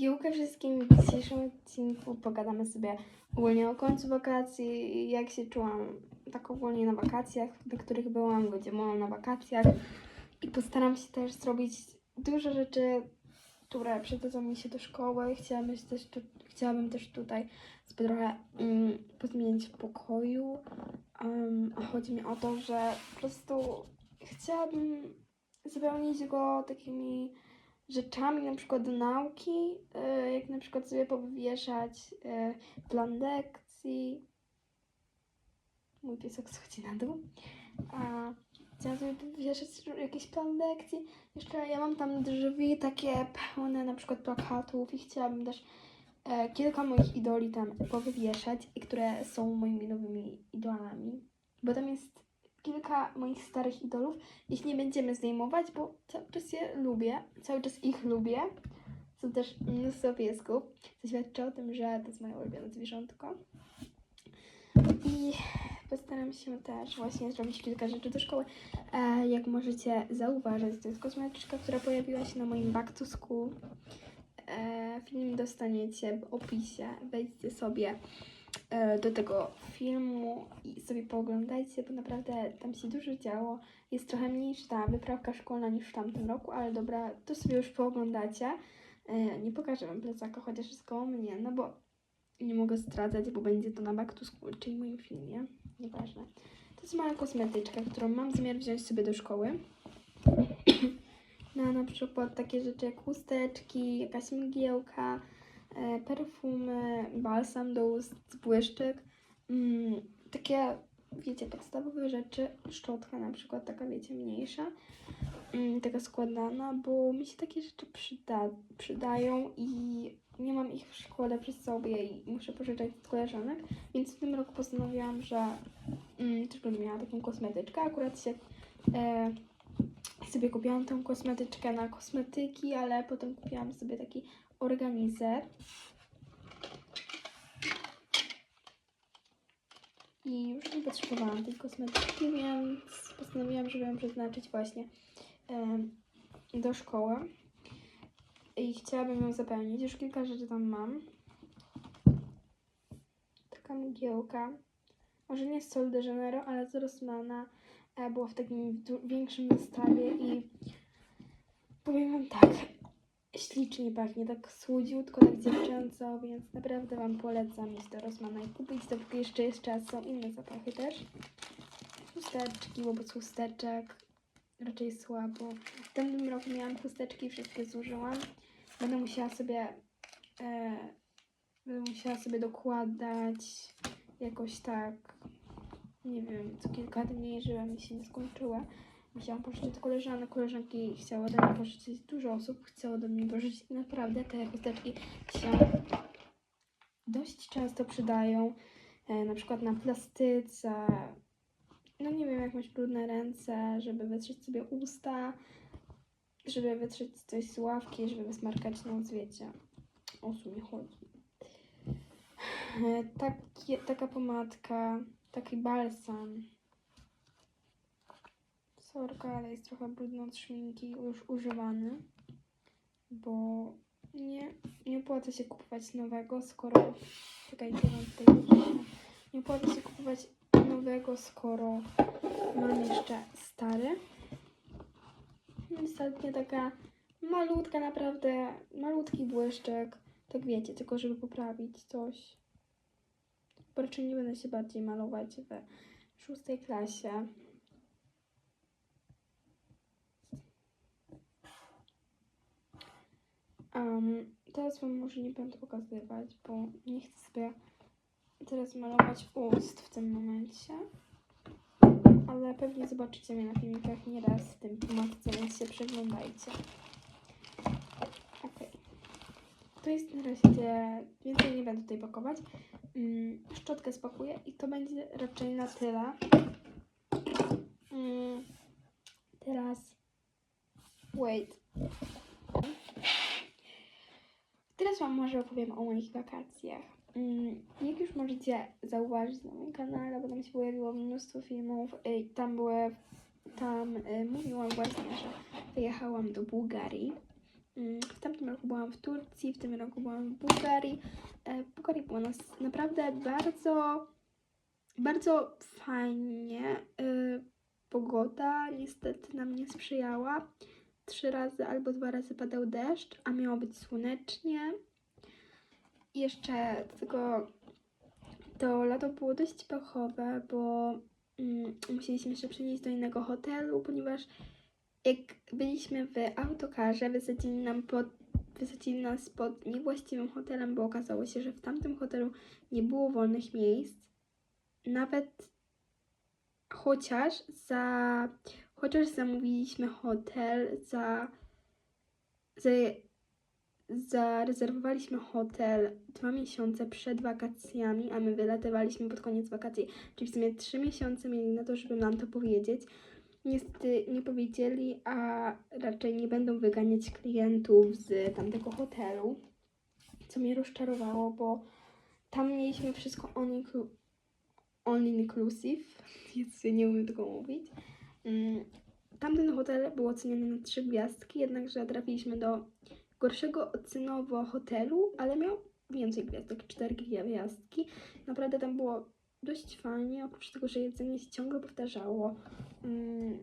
Jułkę wszystkim w dzisiejszym odcinku. Pogadamy sobie ogólnie o końcu wakacji, jak się czułam tak ogólnie na wakacjach, na których byłam, gdzie byłam na wakacjach. I postaram się też zrobić dużo rzeczy, które przydadzą mi się do szkoły. Chciałabym też, tu, chciałabym też tutaj sobie trochę um, pozmieniać w pokoju, um, a chodzi mi o to, że po prostu chciałabym zapełnić go takimi rzeczami, na przykład do nauki, y, jak na przykład sobie powieszać y, plan lekcji. Mój piesek schodzi na dół. A chciałam sobie powieszać jakiś plan lekcji. Jeszcze ja mam tam drzwi takie pełne na przykład plakatów i chciałabym też e, kilka moich idoli tam powywieszać, które są moimi nowymi idolami. Bo tam jest kilka moich starych idolów. Ich nie będziemy zdejmować, bo cały czas je lubię, cały czas ich lubię. Są też mnóstwo piesków, co świadczy o tym, że to jest moje ulubione zwierzątko. I postaram się też właśnie zrobić kilka rzeczy do szkoły. E, jak możecie zauważyć, to jest kosmetyczka, która pojawiła się na moim Back to School. E, film dostaniecie w opisie. Wejdźcie sobie do tego filmu i sobie pooglądajcie, bo naprawdę tam się dużo działo. Jest trochę mniejsza ta wyprawka szkolna niż w tamtym roku, ale dobra, to sobie już pooglądacie. E, Nie pokażę wam plecaka, chociaż jest koło mnie, no bo nie mogę zdradzać, bo będzie to na Back to School, czyli moim filmie. Nieważne. To jest mała kosmetyczka, którą mam zamiar wziąć sobie do szkoły. Na na przykład takie rzeczy jak chusteczki, jakaś mgiełka, e, perfumy, balsam do ust, błyszczyk. Mm, takie, wiecie, podstawowe rzeczy. Szczotka na przykład, taka wiecie, mniejsza. Mm, taka składana, bo mi się takie rzeczy przyda przydają i nie mam ich w szkole przy sobie i muszę pożyczać od koleżanek, więc w tym roku postanowiłam, że mm, też będę miała taką kosmetyczkę. Akurat się e, sobie kupiłam tą kosmetyczkę na kosmetyki, ale potem kupiłam sobie taki organizer. I już nie potrzebowałam tej kosmetyczki, więc postanowiłam, żeby ją przeznaczyć właśnie do szkoły. I chciałabym ją zapełnić. Już kilka rzeczy tam mam. Taka mgiełka. Może nie z Sol de Janeiro, ale z Rossmana. E, Była w takim większym zestawie i powiem wam tak, ślicznie pachnie, tak słodziutko, tak dziewczęco, więc naprawdę wam polecam iść do Rossmana i kupić, dopóki jeszcze jest czas. Są inne zapachy też. Chusteczki, wobec chusteczek raczej słabo. W tamtym roku miałam chusteczki, wszystkie zużyłam. Będę musiała sobie e, będę musiała sobie dokładać jakoś tak nie wiem, co kilka dni, żeby mi się nie skończyła. Musiałam pożyczyć koleżanek, koleżanki chciały ode mnie pożyczyć, dużo osób chciało ode mnie pożyczyć naprawdę te chusteczki się dość często przydają, e, na przykład na plastyce, no nie wiem, jak mieć brudne ręce, żeby wytrzeć sobie usta, żeby wytrzeć coś z ławki, żeby wysmarkać nos, wiecie, o co mi chodzi. E, taka pomadka, taki balsam. Sorka, ale jest trochę brudny od szminki, już używany, bo nie, nie opłaca się kupować nowego, skoro... Czekajcie, mam tutaj. Nie opłaca się kupować nowego, skoro mam jeszcze stary. Ostatnio taka malutka, naprawdę malutki błyszczek. Tak wiecie, tylko żeby poprawić coś. Raczej nie będę się bardziej malować we szóstej klasie. Um, teraz Wam może nie będę pokazywać, bo nie chcę sobie teraz malować ust w tym momencie. Ale pewnie zobaczycie mnie na filmikach nieraz w tym temacie, więc się przeglądajcie. Okej. To jest na razie, więcej nie będę tutaj pakować. Mm, szczotkę spakuję i to będzie raczej na tyle. Mm, teraz, wait. Teraz Wam może opowiem o moich wakacjach. Mm, Jak już możecie zauważyć na moim kanale, bo tam się pojawiło mnóstwo filmów, y, tam były, tam y, mówiłam właśnie, że wyjechałam do Bułgarii Mm, W tamtym roku byłam w Turcji, w tym roku byłam w Bułgarii. E, W Bułgarii było nas naprawdę bardzo, bardzo fajnie. E, Pogoda niestety nam nie sprzyjała. Trzy razy albo dwa razy padał deszcz, a miało być słonecznie. Jeszcze do tego to lato było dość pechowe, bo mm, musieliśmy się przenieść do innego hotelu, ponieważ jak byliśmy w autokarze, wysadzili, nam pod, wysadzili nas pod niewłaściwym hotelem, bo okazało się, że w tamtym hotelu nie było wolnych miejsc. Nawet chociaż za chociaż zamówiliśmy hotel za, za zarezerwowaliśmy hotel dwa miesiące przed wakacjami, a my wylatywaliśmy pod koniec wakacji, czyli w sumie trzy miesiące mieli na to, żeby nam to powiedzieć. Niestety nie powiedzieli, a raczej nie będą wyganiać klientów z tamtego hotelu, co mnie rozczarowało, bo tam mieliśmy wszystko on, inclu- on inclusive, więc nie umiem tego mówić. Mm, Tamten hotel był oceniony na trzy gwiazdki, jednakże trafiliśmy do gorszego ocenowo hotelu, ale miał więcej gwiazdek, cztery gwiazdki. Naprawdę tam było dość fajnie, oprócz tego, że jedzenie się ciągle powtarzało. Mm,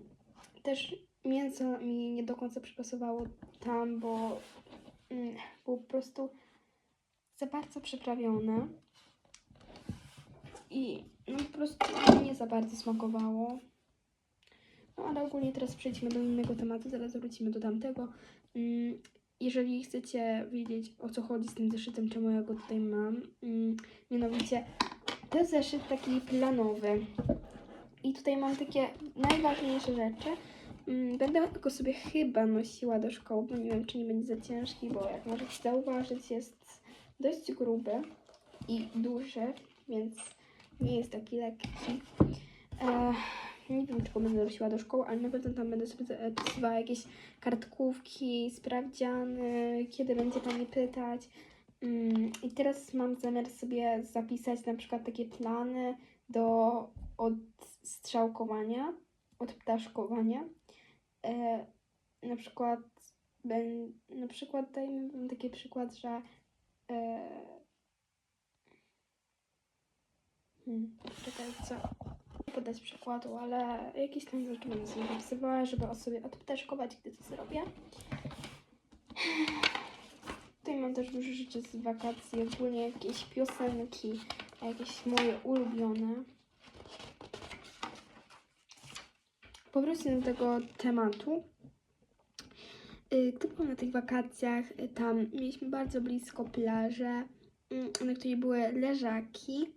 Też mięso mi nie do końca przypasowało tam, bo mm, było po prostu za bardzo przyprawione. I no po prostu nie za bardzo smakowało. No ale ogólnie teraz przejdźmy do innego tematu, zaraz wrócimy do tamtego. Mm, Jeżeli chcecie wiedzieć o co chodzi z tym zeszytem, czemu ja go tutaj mam, mm, mianowicie to jest zeszyt taki planowy. I tutaj mam takie najważniejsze rzeczy. Mm, Będę go sobie chyba nosiła do szkoły, bo nie wiem, czy nie będzie za ciężki, bo jak możecie zauważyć, jest dość gruby i duży, więc nie jest taki lekki. E, nie wiem, czy go będę nosiła do szkoły, ale na pewno tam będę sobie pisywała jakieś kartkówki, sprawdziany, kiedy będzie pani pytać. Mm, I teraz mam zamiar sobie zapisać na przykład takie plany do odstrzałkowania, odptaszkowania. E, na przykład, na przykład dajmy wam taki przykład, że e, hmm, czekaj, co? Podać przykładu, ale jakieś tam rzeczy będę sobie zapisywała, żeby o sobie odptaszkować, gdy to zrobię. Tutaj mam też dużo rzeczy z wakacji, ogólnie jakieś piosenki, jakieś moje ulubione. Powróćmy do tego tematu. Y, Gdy byłam na tych wakacjach, y, tam mieliśmy bardzo blisko plażę, mm, na której były leżaki.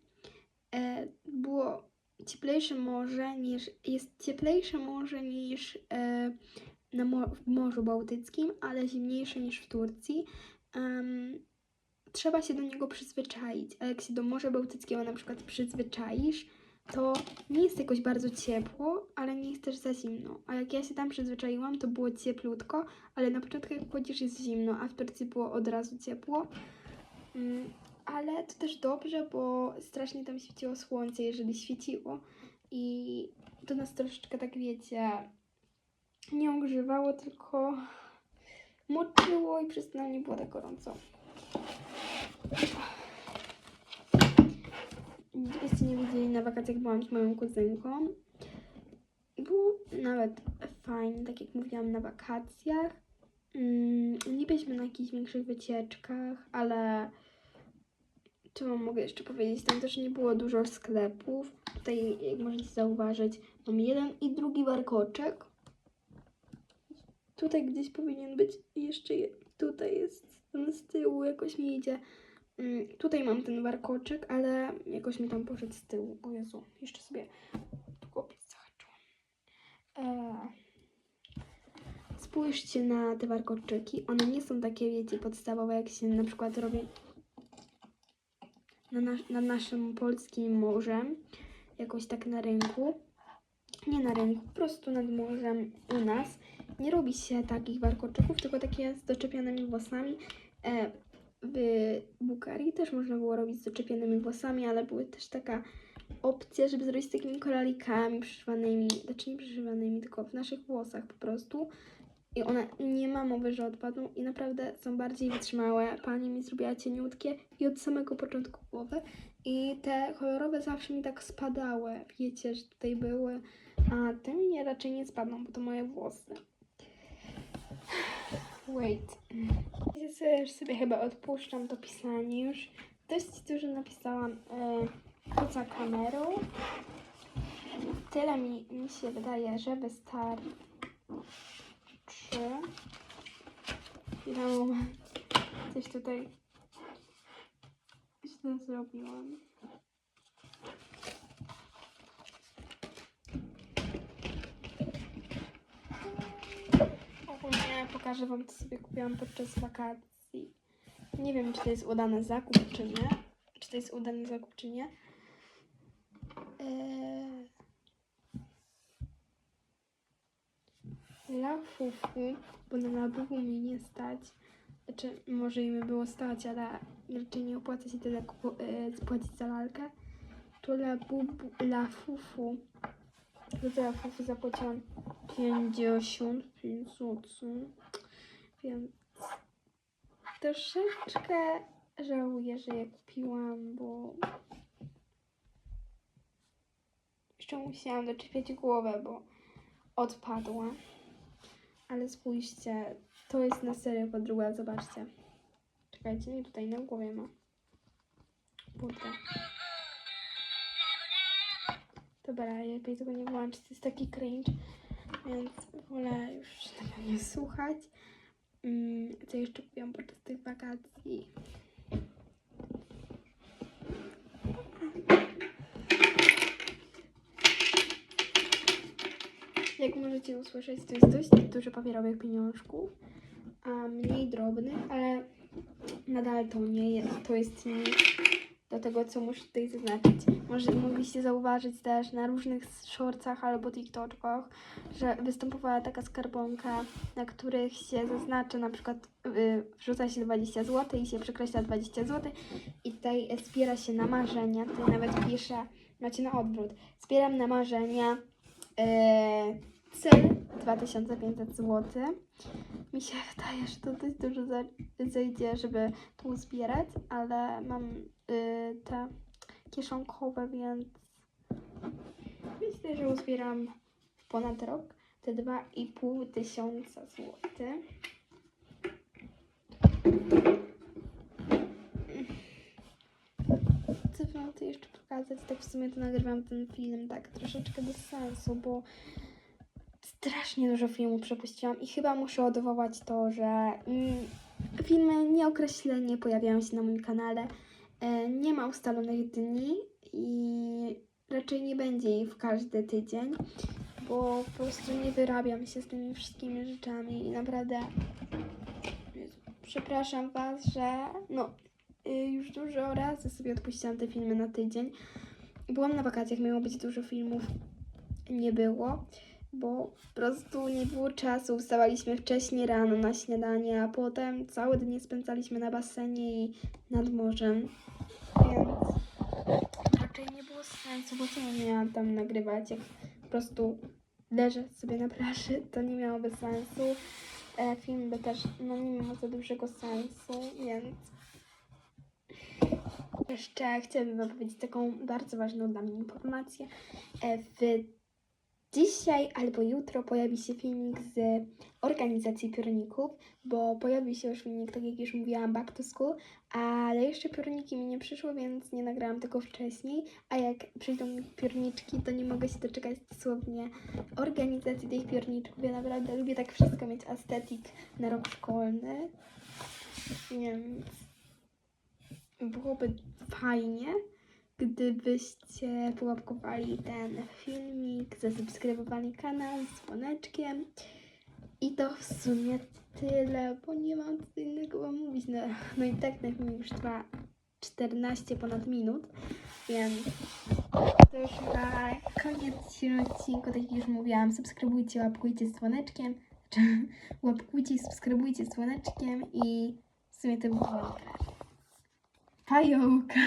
E, Było cieplejsze morze niż, jest cieplejsze morze niż e, na mo- w Morzu Bałtyckim, ale zimniejsze niż w Turcji. Em, trzeba się do niego przyzwyczaić, a jak się do Morza Bałtyckiego na przykład przyzwyczaisz, to nie jest jakoś bardzo ciepło, ale nie jest też za zimno. A jak ja się tam przyzwyczaiłam, to było cieplutko, ale na początku jak wchodzisz jest zimno, a w Turcji było od razu ciepło. Mm, ale to też dobrze, bo strasznie tam świeciło słońce, jeżeli świeciło. I to nas troszeczkę tak wiecie, nie ogrzewało, tylko moczyło i przez to nie było tak gorąco. Gdybyście nie widzieli, na wakacjach byłam z moją kuzynką. Było nawet fajnie, tak jak mówiłam, na wakacjach. Mm, nie byliśmy na jakichś większych wycieczkach, ale co wam mogę jeszcze powiedzieć? Tam też nie było dużo sklepów. Tutaj, jak możecie zauważyć, mam jeden i drugi warkoczek. Tutaj gdzieś powinien być jeszcze, je- tutaj jest ten z tyłu, jakoś mi idzie. Mm, Tutaj mam ten warkoczek, ale jakoś mi tam poszedł z tyłu. O Jezu, jeszcze sobie długopis zahaczyłam. Eee. Spójrzcie na te warkoczyki. One nie są takie, wiecie, podstawowe, jak się na przykład robi na, nas- na naszym polskim morzem. Jakoś tak na rynku. Nie na rynku, po prostu nad morzem u nas. Nie robi się takich warkoczyków, tylko takie z doczepianymi włosami. E, w Bułgarii też można było robić z doczepianymi włosami, ale były też taka opcja, żeby zrobić z takimi kolalikami przyszywanymi, znaczy nie przyszywanymi, tylko w naszych włosach po prostu. I one nie ma mowy, że odpadną i naprawdę są bardziej wytrzymałe. Pani mi zrobiła cieniutkie i od samego początku głowy i te kolorowe zawsze mi tak spadały. Wiecie, że tutaj były, a te mi raczej nie spadną, bo to moje włosy. Wait. Ja sobie, chyba odpuszczam to pisanie już. Dość dużo napisałam e, poza kamerą. Tyle mi, mi się wydaje, że wystarczy. Chwilę, moment. Coś tutaj źle zrobiłam. Ogólnie pokażę Wam, co sobie kupiłam podczas wakacji. Nie wiem, czy to jest udany zakup, czy nie. Czy to jest udany zakup, czy nie. Eee... La fufu, bo na labubu mi nie stać. Znaczy, może i było stać, ale raczej nie opłaca się tyle e, zapłacić za lalkę. To la, bubu, la fufu. Za fufu zapłaciłam 55 zł. Więc troszeczkę żałuję, że je kupiłam, bo jeszcze musiałam doczepiać głowę, bo odpadła. Ale spójrzcie, to jest na serio podróba, zobaczcie. Czekajcie, nie tutaj na głowie ma. Kurde. Dobra, lepiej tego nie włączyć, to jest taki cringe, więc wolę już tego nie słuchać. Mm, co jeszcze kupiłam podczas tych wakacji? Jak możecie usłyszeć, to jest dość dużo papierowych pieniążków, a mniej drobnych, ale nadal to nie jest, to jest nic do tego, co muszę tutaj zaznaczyć. Może mogliście zauważyć też na różnych shortsach albo TikTokach, że występowała taka skarbonka, na których się zaznacza na przykład y, wrzuca się 20 zł i się przekreśla 20 zł i tutaj zbiera się na marzenia, tutaj nawet pisze, macie na odwrót, zbieram na marzenia cel 2500 zł. Mi się wydaje, że to dość dużo zejdzie, żeby tu zbierać, ale mam y, te kieszonkowe, więc myślę, że uzbieram w ponad rok te 2,5 tysiąca. Co wam tu jeszcze pokazać? Tak w sumie to nagrywam ten film tak troszeczkę bez sensu, bo strasznie dużo filmów przepuściłam i chyba muszę odwołać to, że mm, filmy nieokreślenie pojawiają się na moim kanale. E, nie ma ustalonych dni i raczej nie będzie ich w każdy tydzień, bo po prostu nie wyrabiam się z tymi wszystkimi rzeczami i naprawdę przepraszam Was, że no już dużo razy sobie odpuściłam te filmy na tydzień. Byłam na wakacjach, miało być dużo filmów, nie było bo po prostu nie było czasu. Wstawaliśmy wcześniej rano na śniadanie, a potem cały dzień spędzaliśmy na basenie i nad morzem. Więc raczej nie było sensu, bo co miałam tam nagrywać, jak po prostu leżę sobie na plaży, to nie miałoby sensu. E, film by też no, nie miał za dużego sensu, więc jeszcze chciałabym Wam powiedzieć taką bardzo ważną dla mnie informację. E, w Dzisiaj albo jutro pojawi się filmik z organizacji piórników, bo pojawi się już filmik, tak jak już mówiłam, back to school, ale jeszcze piórniki mi nie przyszły, więc nie nagrałam tego wcześniej, a jak przyjdą piórniczki, to nie mogę się doczekać dosłownie organizacji tych piórniczków. Ja naprawdę lubię tak wszystko mieć estetyk na rok szkolny, więc byłoby fajnie, gdybyście połapkowali ten filmik, zasubskrybowali kanał z dzwoneczkiem. I to w sumie tyle, bo nie mam co innego wam mówić. No, no i tak ten już trwa 14 ponad minut, więc to już chyba koniec odcinku. Tak jak już mówiłam, subskrybujcie, łapkujcie z dzwoneczkiem. Łapkujcie i subskrybujcie z dzwoneczkiem i w sumie to było. Pająka!